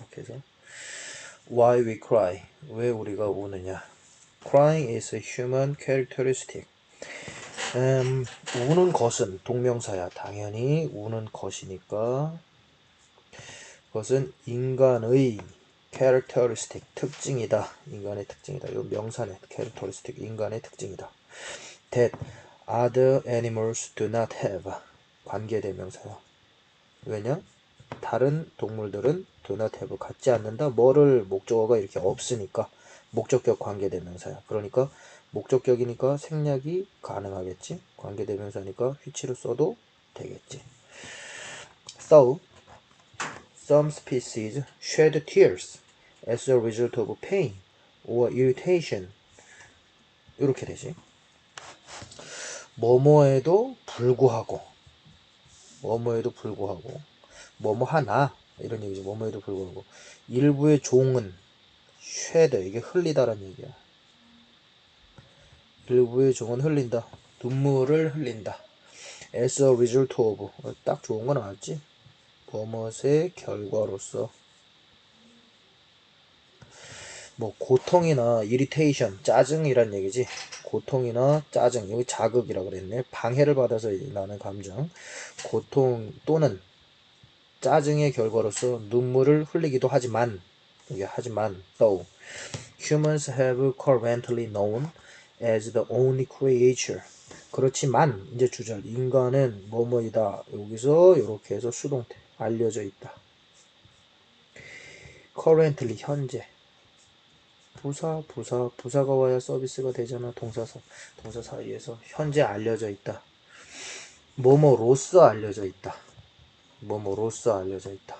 시작해서 Why we cry? 왜 우리가 우느냐? Crying is a human characteristic. 음, 우는 것은 동명사야. 당연히 우는 것이니까 그것은 인간의 characteristic 특징이다. 인간의 특징이다. 이 명사네. characteristic 인간의 특징이다. That other animals do not have 관계 대명사야. 왜냐? 다른 동물들은 have 갖지 않는다. 뭐를 목적어가 이렇게 없으니까 목적격 관계대명사야. 그러니까 목적격이니까 생략이 가능하겠지. 관계대명사니까 which로 써도 되겠지. So, some species shed tears as a result of pain or irritation. 이렇게 되지. 뭐뭐에도 불구하고 뭐뭐에도 불구하고 뭐뭐 하나 이런 얘기죠. 뭐뭐에도 불구하고 일부의 종은 쉐드 이게 흘리다란 얘기야. 일부의 종은 흘린다. 눈물을 흘린다. As a result of 어, 딱 좋은 거 나왔지? 뭐뭇의 결과로서 뭐 고통이나 irritation 짜증이란 얘기지. 고통이나 짜증 여기 자극이라 그랬네. 방해를 받아서 나는 감정. 고통 또는 짜증의 결과로서 눈물을 흘리기도 하지만 이게 하지만 though humans have currently known as the only creature. 그렇지만 이제 주절 인간은 뭐뭐이다. 여기서 이렇게 해서 수동태 알려져 있다. currently 현재. 부사 부사 부사가 와야 서비스가 되잖아 동사사 동사 사이에서. 현재 알려져 있다. 뭐뭐로서 알려져 있다 뭐뭐로서 알려져 있다.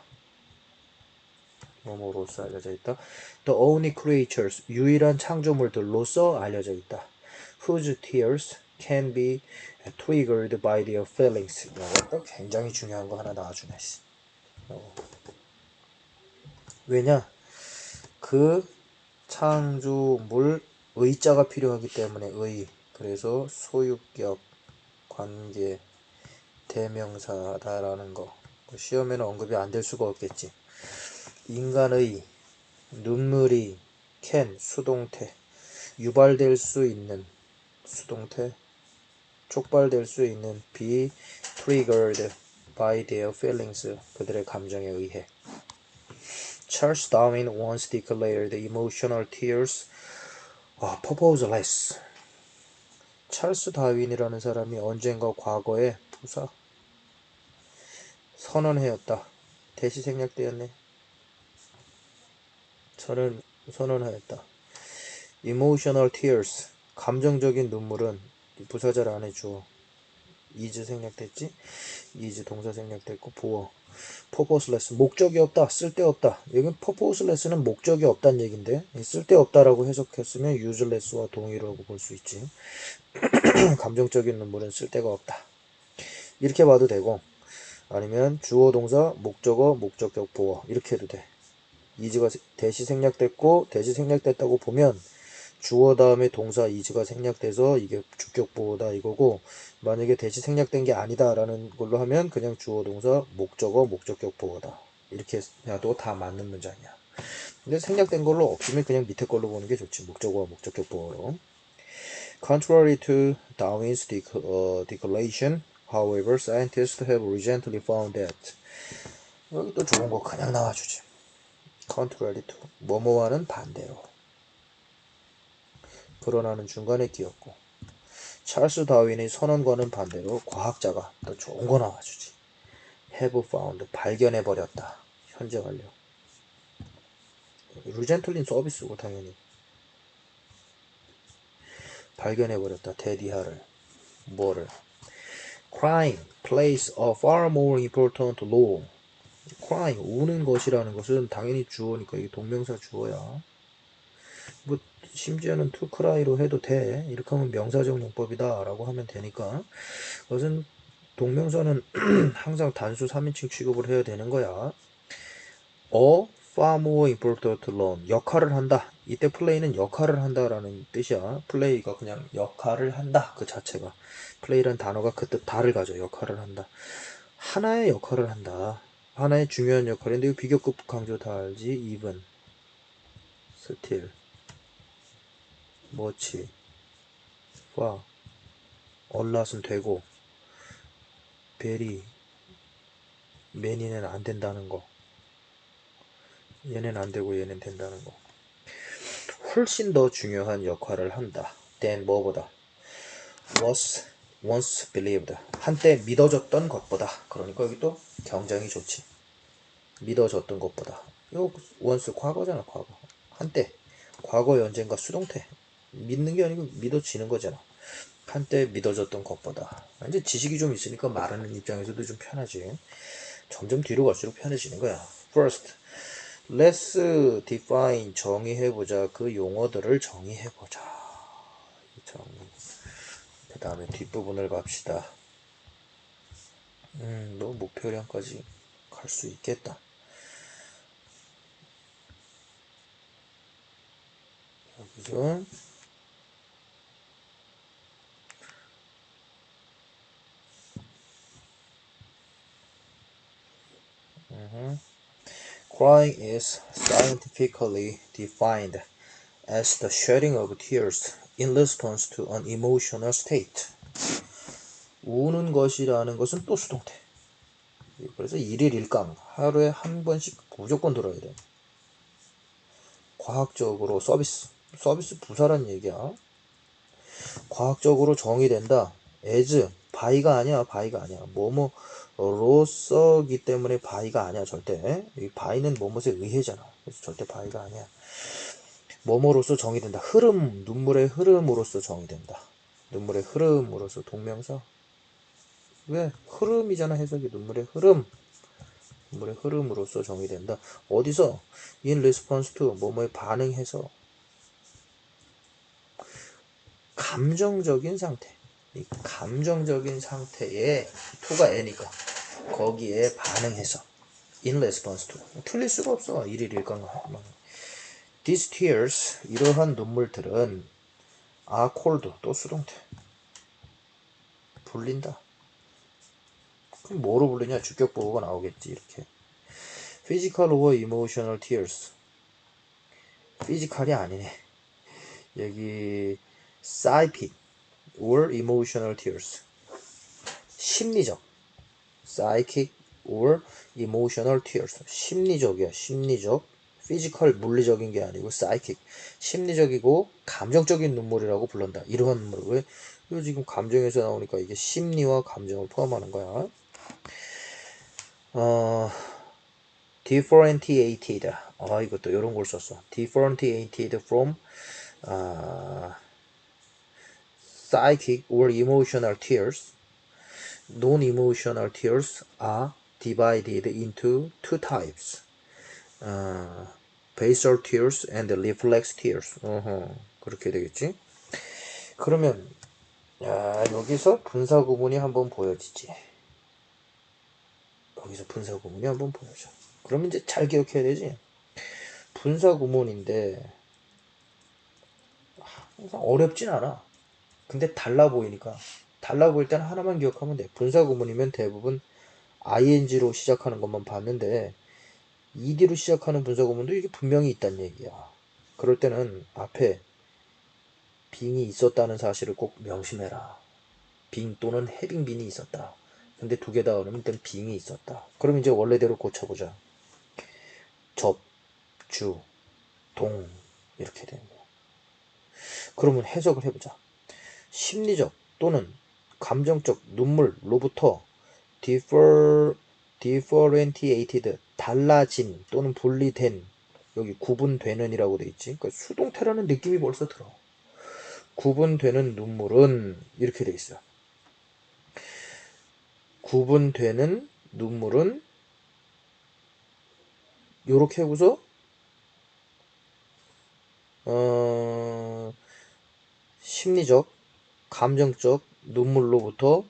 뭐뭐로서 알려져 있다. The only creatures 유일한 창조물들로서 알려져 있다. Whose tears can be triggered by their feelings. 이것도 굉장히 중요한 거 하나 나와주네. 어. 왜냐? 그 창조물 의자가 필요하기 때문에 의 그래서 소유격 관계 대명사다라는 거. 뭐 시험에는 언급이 안 될 수가 없겠지. 인간의 눈물이 can 수동태 유발될 수 있는 수동태 촉발될 수 있는 be triggered by their feelings 그들의 감정에 의해 Charles Darwin once declared emotional tears are purposeless. 찰스 다윈이라는 사람이 언젠가 과거에 부사 선언하였다. 대시 생략되었네. 저는 선언하였다. emotional tears 감정적인 눈물은 부사절 안에 주어 is 생략됐지? is 동사 생략됐고 보어 purposeless 목적이 없다 쓸데없다 여기 purposeless는 목적이 없다는 얘긴데 쓸데없다라고 해석했으면 useless와 동의라고 볼 수 있지 감정적인 눈물은 쓸데가 없다 이렇게 봐도 되고 아니면 주어 동사 목적어 목적격 보어. 이렇게 해도 돼. 이즈가 대시 생략됐고 대시 생략됐다고 보면 주어 다음에 동사 이즈가 생략돼서 이게 주격 보어다 이거고 만약에 대시 생략된 게 아니다 라는 걸로 하면 그냥 주어 동사 목적어 목적격 보어다. 이렇게 해도 다 맞는 문장이야. 근데 생략된 걸로 없으면 그냥 밑에 걸로 보는 게 좋지. 목적어와 목적격 보어로. Contrary to Darwin's uh, declaration However, scientists have recently found that 여기 또 좋은 거 그냥 나와주지. contrary to 뭐뭐와는 반대로. 그러나는 중간에 끼었고 찰스 다윈의 선언과는 반대로 과학자가 또 좋은 거 나와주지. have found 발견해 버렸다. 현재 완료. 루젠틀린 서비스고 당연히 발견해 버렸다. 데디하를 뭐를 crying plays a far more important role. crying 우는 것이라는 것은 당연히 주어니까 이게 동명사 주어야. 뭐 심지어는 to cry로 해도 돼. 이렇게 하면 명사적 용법이다라고 하면 되니까 그것은 동명사는 항상 단수 3인칭 취급을 해야 되는 거야. 어 far more important role 역할을 한다. 이때 플레이는 역할을 한다라는 뜻이야. 플레이가 그냥 역할을 한다 그 자체가. 플레이란 단어가 그 뜻 다를 가져 역할을 한다. 하나의 역할을 한다. 하나의 중요한 역할인데 이거 비교급 강조 다 알지? even, still, much, far, 얼랏은 되고 very, many는 안 된다는 거 얘는 안 되고 얘는 된다는 거. 훨씬 더 중요한 역할을 한다. than 뭐보다. Was once believed. 한때 믿어졌던 것보다. 그러니까 여기 또 경쟁이 좋지. 믿어졌던 것보다. 이거 once 과거잖아 과거. 한때 과거 연재인가 수동태. 믿는 게 아니고 믿어지는 거잖아. 한때 믿어졌던 것보다. 이제 지식이 좀 있으니까 말하는 입장에서도 좀 편하지. 점점 뒤로 갈수록 편해지는 거야. First let's define 정의해보자 그 용어들을 정의해보자 정의 그 다음에 뒷부분을 갑시다. 음, 너 목표량까지 갈 수 있겠다. 여기서 음흠. Crying is scientifically defined as the shedding of tears in response to an emotional state. 우는 것이라는 것은 또 수동태. 그래서 일일 일감 하루에 한 번씩 무조건 들어야 돼. 과학적으로 서비스 서비스 부사란 얘기야. 과학적으로 정의된다. as 바이가 아니야 바이가 아니야. 뭐뭐 로서기 때문에 바이가 아니야 절대. 이 바이는 뭐뭐에 의해잖아. 그래서 절대 바이가 아니야. 뭐뭐로서 정의된다. 흐름, 눈물의 흐름으로서 정의된다. 눈물의 흐름으로서 동명사. 왜? 흐름이잖아, 해석이. 눈물의 흐름. 눈물의 흐름으로서 정의된다. 어디서? in response to 뭐뭐에 반응해서 감정적인 상태. 이 감정적인 상태에 to가 n이니까 거기에 반응해서 in response to 틀릴 수가 없어. 일일 일강 These tears, 이러한 눈물들은 are cold, 또 수동태. 불린다. 그럼 뭐로 불리냐? 주격 보호가 나오겠지, 이렇게. physical or emotional tears. physical이 아니네. 여기 psychic or emotional tears. 심리적. psychic or emotional tears. 심리적이야, 심리적. 피지컬 물리적인 게 아니고 사이킥 심리적이고 감정적인 눈물이라고 불른다. 이러한 눈물 왜? 이거 지금 감정에서 나오니까 이게 심리와 감정을 포함하는 거야. 어, differentiated. 아 이것도 이런 걸 썼어. differentiated from 아, psychic or emotional tears. Non-emotional tears are divided into two types. 어, basal tears and reflex tears. 어허, 그렇게 되겠지. 그러면 야, 여기서 분사 구문이 한번 보여지지. 여기서 분사 구문이 한번 보여져. 그러면 이제 잘 기억해야 되지. 분사 구문인데 항상 어렵진 않아. 근데 달라 보이니까 달라 보일 때는 하나만 기억하면 돼. 분사 구문이면 대부분 ing로 시작하는 것만 봤는데 ED로 시작하는 분사 구문도 이게 분명히 있다는 얘기야. 그럴 때는 앞에 빙이 있었다는 사실을 꼭 명심해라. 빙 또는 해빙빈이 있었다. 근데 두 개다 어려면 일단 빙이 있었다. 그럼 이제 원래대로 고쳐보자. 접, 주, 동 이렇게 되는 거야. 그러면 해석을 해보자. 심리적 또는 감정적 눈물로부터 differ, differentiated 달라진 또는 분리된 여기 구분되는 이라고 돼 있지. 그러니까 수동태라는 느낌이 벌써 들어. 구분되는 눈물은 이렇게 돼 있어. 구분되는 눈물은 요렇게 하고서 어, 심리적, 감정적 눈물로부터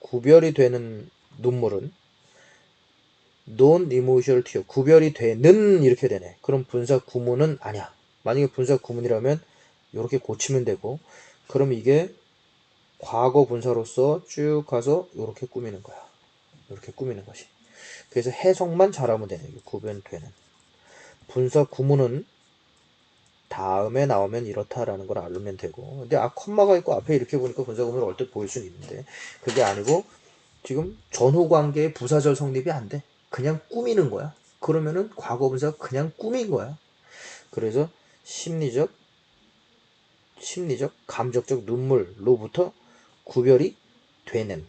구별이 되는 눈물은 non emotional tear 구별이 되는 이렇게 되네. 그럼 분사 구문은 아니야. 만약에 분사 구문이라면 이렇게 고치면 되고 그럼 이게 과거 분사로서 쭉 가서 이렇게 꾸미는 거야. 이렇게 꾸미는 것이. 그래서 해석만 잘하면 게 구별되는. 분사 구문은 다음에 나오면 이렇다라는 걸 알면 되고 근데 아 콤마가 있고 앞에 이렇게 보니까 분사구문을 얼뜻 보일 수는 있는데 그게 아니고 지금 전후 관계의 부사절 성립이 안 돼. 그냥 꾸미는 거야. 그러면은 과거 분사가 그냥 꾸민 거야. 그래서 심리적 심리적 감정적 눈물로부터 구별이 되는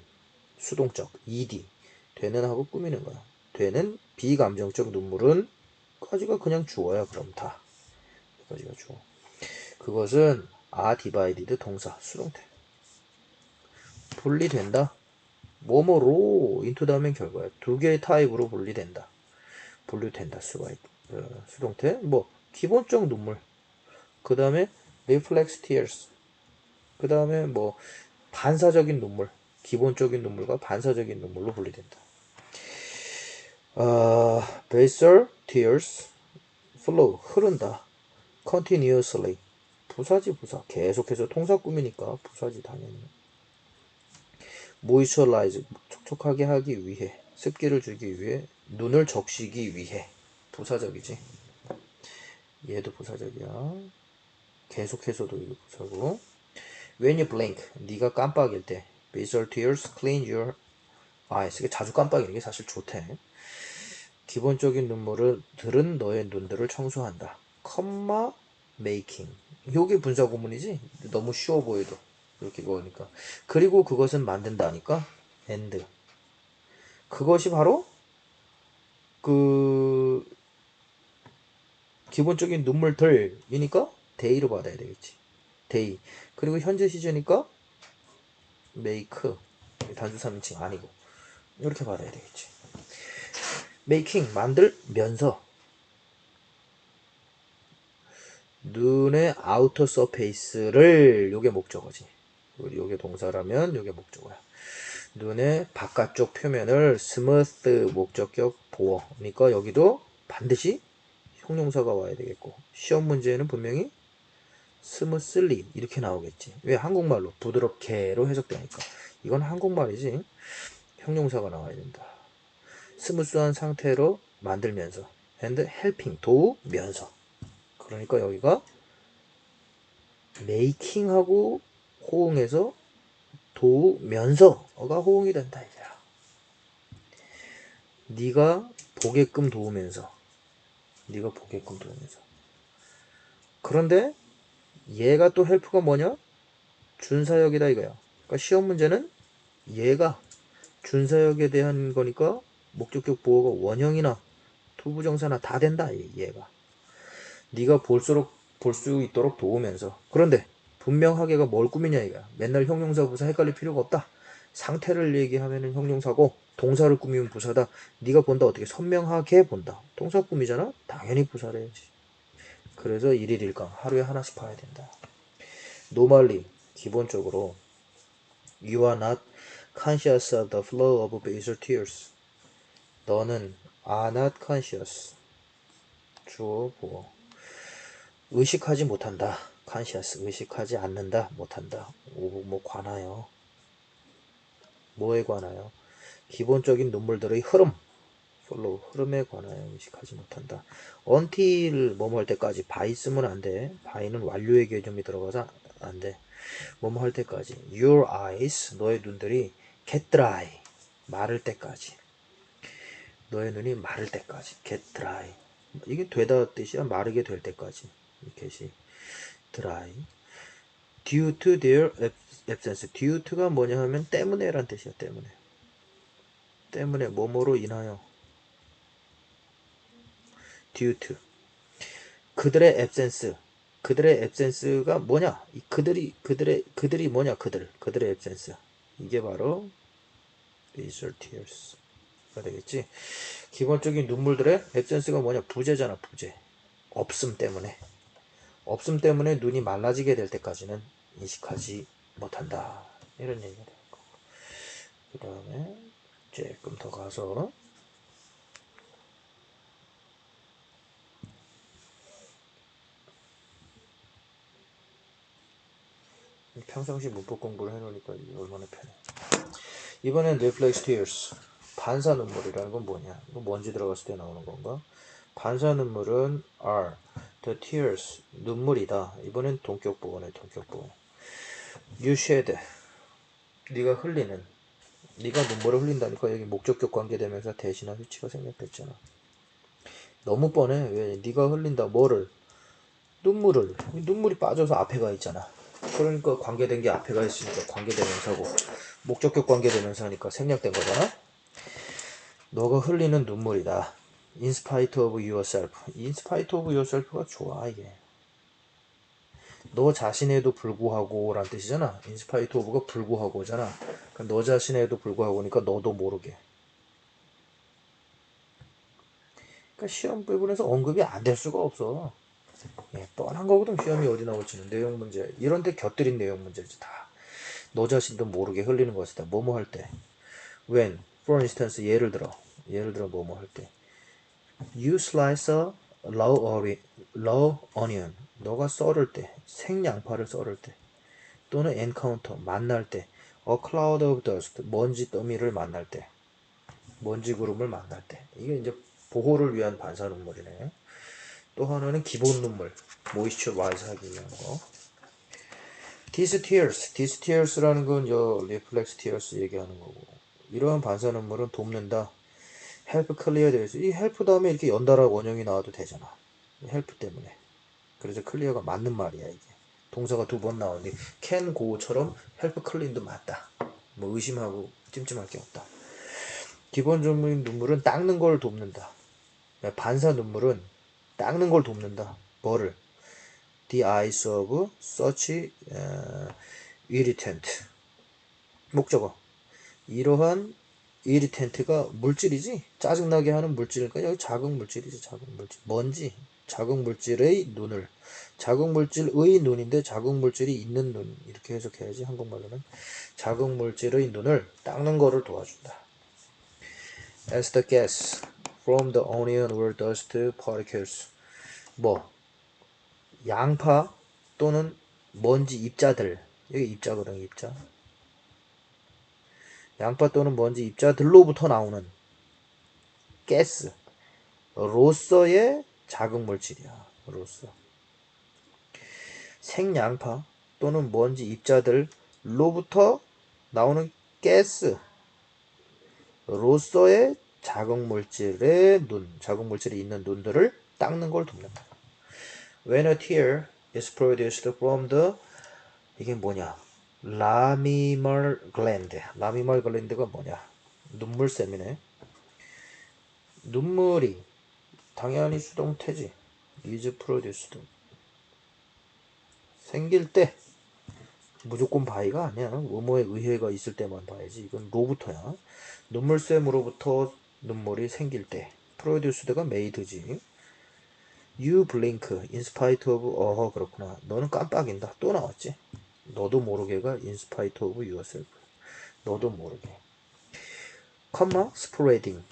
수동적 ed 되는 하고 꾸미는 거야. 되는 비감정적 눈물은 까지가 그냥 주어야 그럼 다. 여기까지가 주어. 그것은 are divided 동사 수동태. 분리된다. 뭐뭐로 into 다음엔 결과야. 두 개의 타입으로 분리된다. 분류된다. 수가 있, 어, 수동태. 뭐 기본적 눈물. 그 다음에 reflex tears. 그 다음에 뭐 반사적인 눈물. 기본적인 눈물과 반사적인 눈물로 분리된다. 어, basal tears flow 흐른다. Continuously. 부사지 부사. 계속해서 통사 꾸미니까 부사지 당연히. Moisturize 촉촉하게 하기 위해 습기를 주기 위해 눈을 적시기 위해. 부사적이지. 얘도 부사적이야. 계속해서도 이거 부사고. When you blink 네가 깜빡일 때 basal tears clean your eyes. 이게 자주 깜빡이는 게 사실 좋대. 기본적인 눈물들은 너의 눈들을 청소한다. 컴마 메이킹. 요게 분사 구문이지. 너무 쉬워 보여도 이렇게 보니까. 그리고 그것은 만든다니까. 엔드. 그것이 바로 그 기본적인 눈물들이니까 데이로 받아야 되겠지. 데이. 그리고 현재 시제니까 메이크. 단수 3인칭 아니고 이렇게 받아야 되겠지. making 만들면서 눈의 아우터 서페이스를 요게 목적어지. 요게 동사라면 요게 목적어야. 눈의 바깥쪽 표면을 스무스 목적격 보어. 그러니까 여기도 반드시 형용사가 와야 되겠고 시험 문제에는 분명히 스무슬리 이렇게 나오겠지. 왜 한국말로 부드럽게로 해석되니까. 이건 한국말이지. 형용사가 나와야 된다. 스무스한 상태로 만들면서 and helping 도우면서 그러니까 여기가 making하고 호응해서 도우면서가 호응이 된다 이제야. 네가 보게끔 도우면서 네가 보게끔 도우면서 그런데 얘가 또 헬프가 뭐냐? 준사역이다 이거야. 그러니까 시험 문제는 얘가 준사역에 대한 거니까 목적격 보호가 원형이나 투부정사나 다 된다 얘가 네가 볼수록 볼 수 있도록 도우면서. 그런데 분명하게가 뭘 꾸미냐 이거야 맨날 형용사 부사 헷갈릴 필요가 없다. 상태를 얘기하면은 형용사고 동사를 꾸미면 부사다. 네가 본다 어떻게 선명하게 본다. 동사 꾸미잖아? 당연히 부사를 해야지 그래서 일일 일강 하루에 하나씩 봐야 된다. 노말리 기본적으로 You are not conscious of the flow of basal tears. 너는 are not conscious. 주어 보어. 의식하지 못한다. conscious. 의식하지 않는다. 못한다. 오, 뭐 관하여. 뭐에 관하여? 기본적인 눈물들의 흐름. follow. 흐름에 관하여 의식하지 못한다. until 뭐뭐 할 때까지 by 쓰면 안 돼. by는 완료의 개념이 들어가서 안 돼. 뭐뭐 할 때까지. your eyes. 너의 눈들이 get dry. 마를 때까지. 너의 눈이 마를 때까지 get dry 이게 되다 뜻이야 마르게 될 때까지 get이. dry due to their absence. due to가 뭐냐 하면 때문에 란 뜻이야 때문에. 때문에 뭐뭐로 인하여. due to. 그들의 absence. 그들의 absence가 뭐냐? 이 그들이 그들의 그들이 뭐냐 그들. 그들의 absence. 이게 바로 visual tears. 가 되겠지. 기본적인 눈물들의 에센스가 뭐냐? 부재잖아, 부재. 없음 때문에. 없음 때문에 눈이 말라지게 될 때까지는 인식하지 못한다. 이런 얘기가 되는 거. 그 다음에 조금 더 가서 평상시 문법 공부를 해놓으니까 얼마나 편해. 이번엔 reflex tears. 반사 눈물이라는 건 뭐냐? 먼지 들어갔을 때 나오는 건가? 반사 눈물은 are the tears 눈물이다. 이번엔 동격 부분에 동격 부분. You shed 네가 흘리는 네가 눈물을 흘린다니까 여기 목적격 관계되면서 대신한 위치가 생략됐잖아. 너무 뻔해. 왜? 네가 흘린다. 뭐를? 눈물을. 눈물이 빠져서 앞에 가 있잖아. 그러니까 관계된 게 앞에 가 있으니까 관계되면서고 목적격 관계되면서 하니까 생략된 거잖아. 너가 흘리는 눈물이다. Of yourself. In spite of yourself가 좋아 이게. 너 자신에도 불구하고 란 뜻이잖아. Spite of가 불구하고잖아. 그러니까 너 자신에도 불구하고니까 너도 모르게. 그러니까 시험 부분에서 언급이 안 될 수가 없어. 예, 뻔한 거거든 시험이 어디 나올지는 내용 문제 이런 데 곁들인 내용 문제지 다 너 자신도 모르게 흘리는 것이다 뭐뭐 할 때 when for instance 예를 들어 예를 들어 뭐뭐 할때 you slice a raw, ori- raw onion 너가 썰을 때 생양파를 썰을 때 또는 encounter 만날 때 a cloud of dust 먼지 더미를 만날 때 먼지 구름을 만날 때 이게 이제 보호를 위한 반사 눈물이네 또 하나는 기본 눈물, 모이스처 와이즈 하기 위한 거. These tears, these tears라는 건 저 reflex tears 얘기하는 거고. 이러한 반사 눈물은 돕는다. Help clear 되어있어. 이 help 다음에 이렇게 연달아 원형이 나와도 되잖아. help 때문에. 그래서 clear가 맞는 말이야 이게. 동사가 두 번 나오는데 can go처럼 help clean도 맞다. 뭐 의심하고 찜찜할 게 없다. 기본적인 눈물은 닦는 걸 돕는다. 반사 눈물은 닦는 걸 돕는다. 뭐를? The eyes of such uh, irritant. 목적어. 이러한 irritant가 물질이지? 짜증나게 하는 물질이니까 여기 자극 물질이지, 자극 물질. 먼지. 자극 물질의 눈을. 자극 물질의 눈인데 자극 물질이 있는 눈. 이렇게 해석해야지, 한국말로는. 자극 물질의 눈을 닦는 거를 도와준다. As the gas from the onion or dust particles. 뭐 양파 또는 먼지 입자들 여기 입자거든 입자 양파 또는 먼지 입자들로부터 나오는 가스 로서의 자극 물질이야 로서 생양파 또는 먼지 입자들로부터 나오는 가스 로서의 자극 물질의 눈 자극 물질이 있는 눈들을 닦는 걸 돕는다. When a tear is produced from the 이게 뭐냐? 라미멀 글랜드. 라미멀 글랜드가 뭐냐? 눈물샘이네. 눈물이 당연히 수동태지. is produced. 생길 때 무조건 바이가 아니야. 의모의 의해가 있을 때만 봐야지. 이건 로부터야. 눈물샘으로부터 눈물이 생길 때. 프로듀스드가 메이드지. You blink in spite of 어허 그렇구나. 너는 깜빡인다. 또 나왔지. 너도 모르게가 spite of yourself. 너도 모르게. 컴마 spreading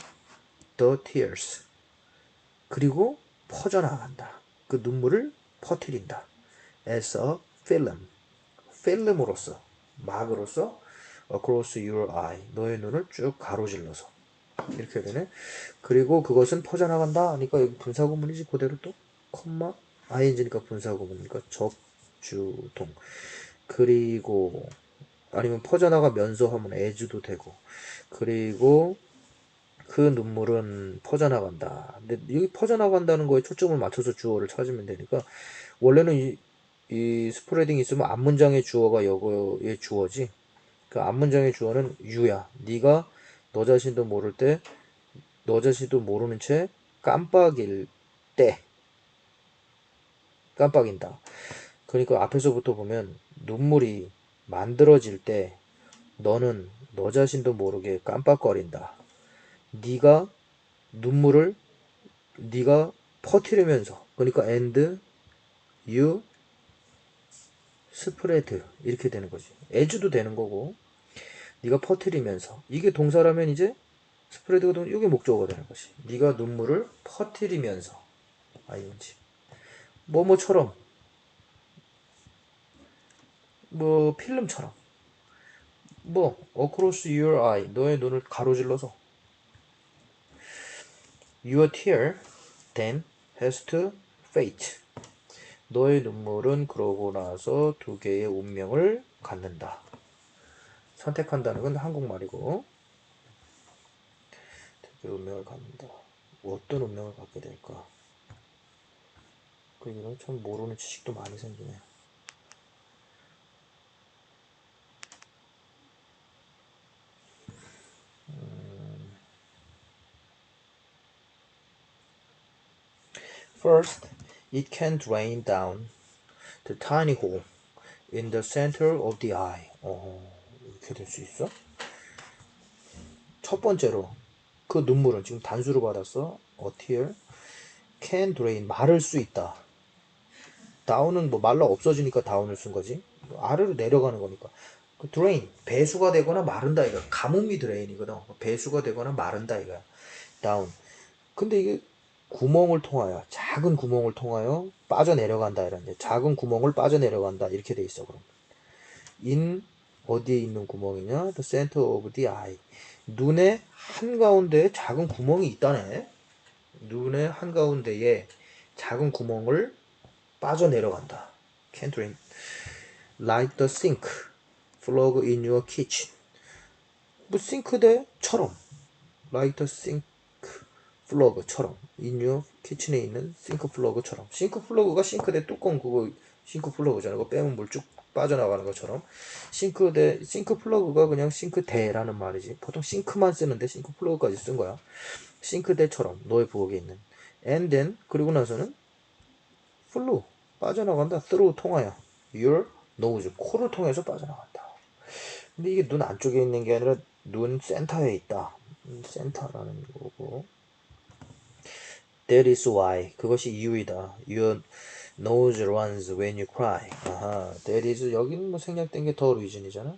the tears. 그리고 퍼져나간다. 그 눈물을 퍼뜨린다. as a film. 필름으로서 막으로서 across your eye. 너의 눈을 쭉 가로질러서. 이렇게 되네. 그리고 그것은 퍼져나간다 하니까 여기 분사구문이지 그대로 또 콤마 ing니까 분사구문이니까 적주동 그리고 아니면 퍼져나가면서 하면 as도 되고 그리고 그 눈물은 퍼져나간다. 근데 여기 퍼져나간다는 거에 초점을 맞춰서 주어를 찾으면 되니까 원래는 이, 이 스프레딩 있으면 앞문장의 주어가 여거의 주어지. 그 앞문장의 주어는 유야. 네가 너 자신도 모를 때, 너 자신도 모르는 채 깜빡일 때, 깜빡인다. 그러니까 앞에서부터 보면 눈물이 만들어질 때 너는 너 자신도 모르게 깜빡거린다. 네가 눈물을 네가 퍼뜨리면서 그러니까 and you spread 이렇게 되는 거지. as도 되는 거고 네가 퍼뜨리면서 이게 동사라면 이제 스프레드가 되면 이게 목적어가 되는 것이 네가 눈물을 퍼뜨리면서 ing 뭐뭐처럼 뭐 필름처럼 뭐 across your eye 너의 눈을 가로질러서 Your tear then has to fate. 너의 눈물은 그러고 나서 두 개의 운명을 갖는다. 선택한다는 건 한국말이고 두 개의 운명을 갖는다. 어떤 운명을 갖게 될까? 그 이런 참 모르는 지식도 많이 생기네. First, it can drain down the tiny hole in the center of the eye. 어, 이렇게 될 수 있어? 첫 번째로, 그 눈물은 지금 단수로 받았어. A tear can drain, 마를 수 있다. 다운은 뭐 말라 없어지니까 다운을 쓴 거지. 뭐 아래로 내려가는 거니까. 그 drain, 배수가 되거나 마른다 이거. 가뭄이 drain이거든. 배수가 되거나 마른다 이거야. 다운. 근데 이게 구멍을 통하여 작은 구멍을 통하여 빠져내려간다 이런 작은 구멍을 빠져내려간다. 이렇게 돼 있어 그럼 in 어디에 있는 구멍이냐? The center of the eye. 눈의 한가운데에 작은 구멍이 있다네. 눈의 한가운데에 작은 구멍을 빠져내려간다. Can drain like the sink plug in your kitchen. 뭐 싱크대처럼. Like the sink 플러그처럼 인유 키친에 있는 싱크 플러그처럼. 싱크 플러그가 싱크대 뚜껑 그거 싱크 플러그잖아. 그거 빼면 물 쭉 빠져나가는 것처럼. 싱크대 싱크 플러그가 그냥 싱크대라는 말이지. 보통 싱크만 쓰는데 싱크 플러그까지 쓴 거야. 싱크대처럼 너의 부엌에 있는. And then 그리고 나서는 플루 빠져나간다. through 통하여 your nose 코를 통해서 빠져나간다. 근데 이게 눈 안쪽에 있는 게 아니라 눈 센터에 있다. 음, 센터라는 거고 That is why. 그것이 이유이다. Your nose runs when you cry. 아하. That is 여기는 뭐 생략된 게 더 reason이잖아.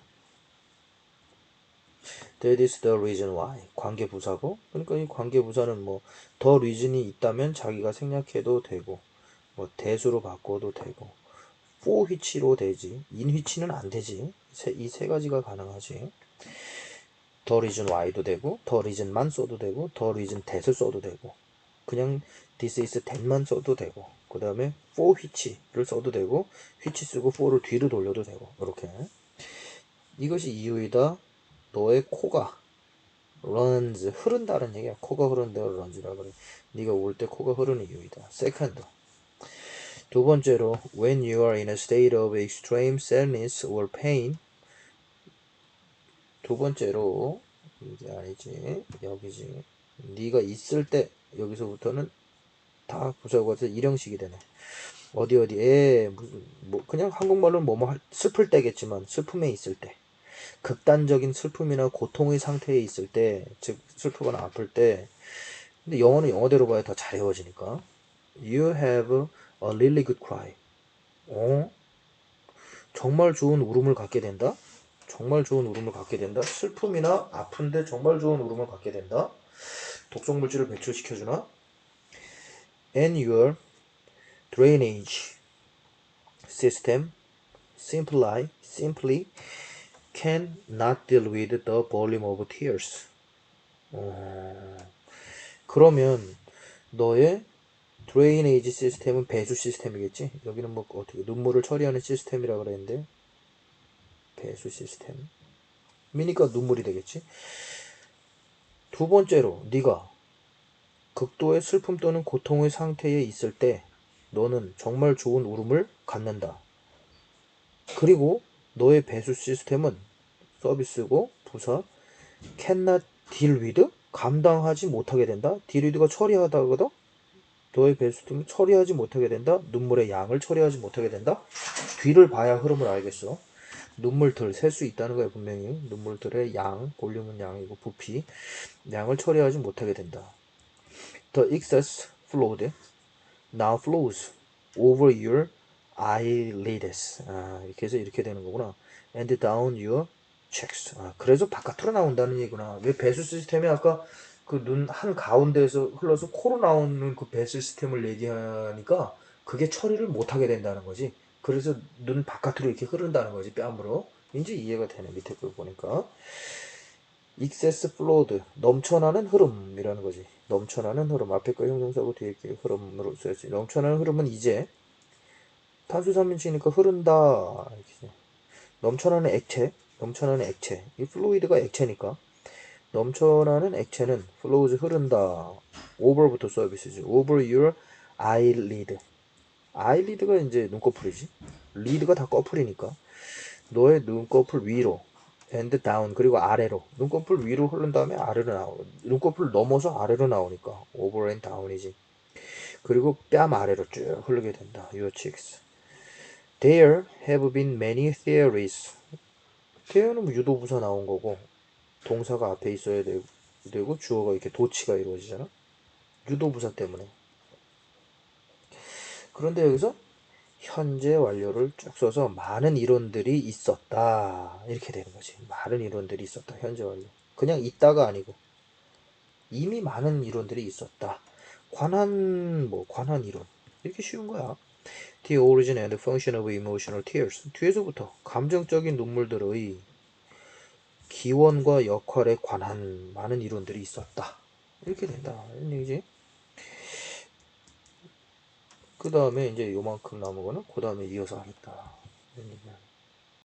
That is the reason why. 관계 부사고. 그러니까 이 관계 부사는 뭐 더 reason이 있다면 자기가 생략해도 되고 뭐 대수로 바꿔도 되고 for which로 되지. in which는 안 되지. 이 세 가지가 가능하지. 더 reason why도 되고 더 reason만 써도 되고 더 reason that을 써도 되고 그냥 this is that만 써도 되고 그 다음에 for which를 써도 되고 which 쓰고 for를 뒤로 돌려도 되고 이렇게. 이것이 이유이다. 너의 코가 runs 흐른다는 얘기야. 코가 흐른다 runs라 그래. 네가 올 때 코가 흐르는 이유이다. second. 두 번째로 when you are in a state of extreme sadness or pain. 두 번째로 이게 아니지. 여기지. 네가 있을 때 여기서부터는 다 돼서 일형식이 되네. 어디 어디에 무슨 뭐 그냥 한국말로는 뭐뭐 할- 슬플 때겠지만 슬픔에 있을 때 극단적인 슬픔이나 고통의 상태에 있을 때 즉 슬프거나 아플 때 근데 영어는 영어대로 봐야 더 잘 외워지니까 You have a really good cry. 어? 정말 좋은 울음을 갖게 된다? 정말 좋은 울음을 갖게 된다? 슬픔이나 아픈데 정말 좋은 울음을 갖게 된다? 독성 물질을 배출시켜 주나? And your drainage system simply simply can not deal with the volume of tears. 어, 그러면 너의 드레이네이지 시스템은 배수 시스템이겠지? 여기는 뭐 어떻게 눈물을 처리하는 시스템이라 그랬는데 배수 시스템. 미니까 눈물이 되겠지? 두 번째로 네가 극도의 슬픔 또는 고통의 상태에 있을 때 너는 정말 좋은 울음을 갖는다. 그리고 너의 배수 시스템은 서비스고 부사 cannot deal with 감당하지 못하게 된다. deal with가 처리하다거든. 너의 배수 시스템은 처리하지 못하게 된다. 눈물의 양을 처리하지 못하게 된다. 뒤를 봐야 흐름을 알겠어. 눈물들 셀수 있다는 거야 분명히 눈물들의 양 볼륨은 양이고 부피 양을 처리하지 못하게 된다. The excess fluid now flows over your eyelids. 아, 이렇게 해서 이렇게 되는 거구나. And down your cheeks. 아, 그래서 바깥으로 나온다는 얘기구나. 왜 배수 시스템이 아까 그 눈 한 가운데에서 흘러서 코로 나오는 그 배수 시스템을 얘기하니까 그게 처리를 못하게 된다는 거지. 그래서 눈 바깥으로 이렇게 흐른다는 거지 뺨으로. 이제 이해가 되네 밑에 걸 보니까. excess flowed 넘쳐나는 흐름이라는 거지. 넘쳐나는 흐름 앞에 거 형용사고 뒤에 게 흐름으로 써야지. 넘쳐나는 흐름은 이제 탄소 삼인칭이니까 흐른다 이렇게 넘쳐나는 액체 넘쳐나는 액체. 이 플루이드가 액체니까. 넘쳐나는 액체는 flows 흐른다. Over부터 서비스지. Over your eyelid eyelid가 이제 눈꺼풀이지. lid가 다 꺼풀이니까. 너의 눈꺼풀 위로 and down 그리고 아래로. 눈꺼풀 위로 흐른 다음에 아래로 나오 눈꺼풀 넘어서 아래로 나오니까 over and down이지. 그리고 뺨 아래로 쭉 흐르게 된다. your cheeks. There have been many theories. there는 뭐 유도부사 나온 거고 동사가 앞에 있어야 되고 주어가 이렇게 도치가 이루어지잖아. 유도부사 때문에 그런데 여기서 현재 완료를 쭉 써서 많은 이론들이 있었다. 이렇게 되는 거지. 많은 이론들이 있었다. 현재 완료. 그냥 있다가 아니고. 이미 많은 이론들이 있었다. 관한 뭐 관한 이론. 이렇게 쉬운 거야. The origin and function of emotional tears. 뒤에서부터 감정적인 눈물들의 기원과 역할에 관한 많은 이론들이 있었다. 이렇게 된다. 이런 얘기지 그 다음에 이제 요만큼 남은 거는 그 다음에 이어서 하겠다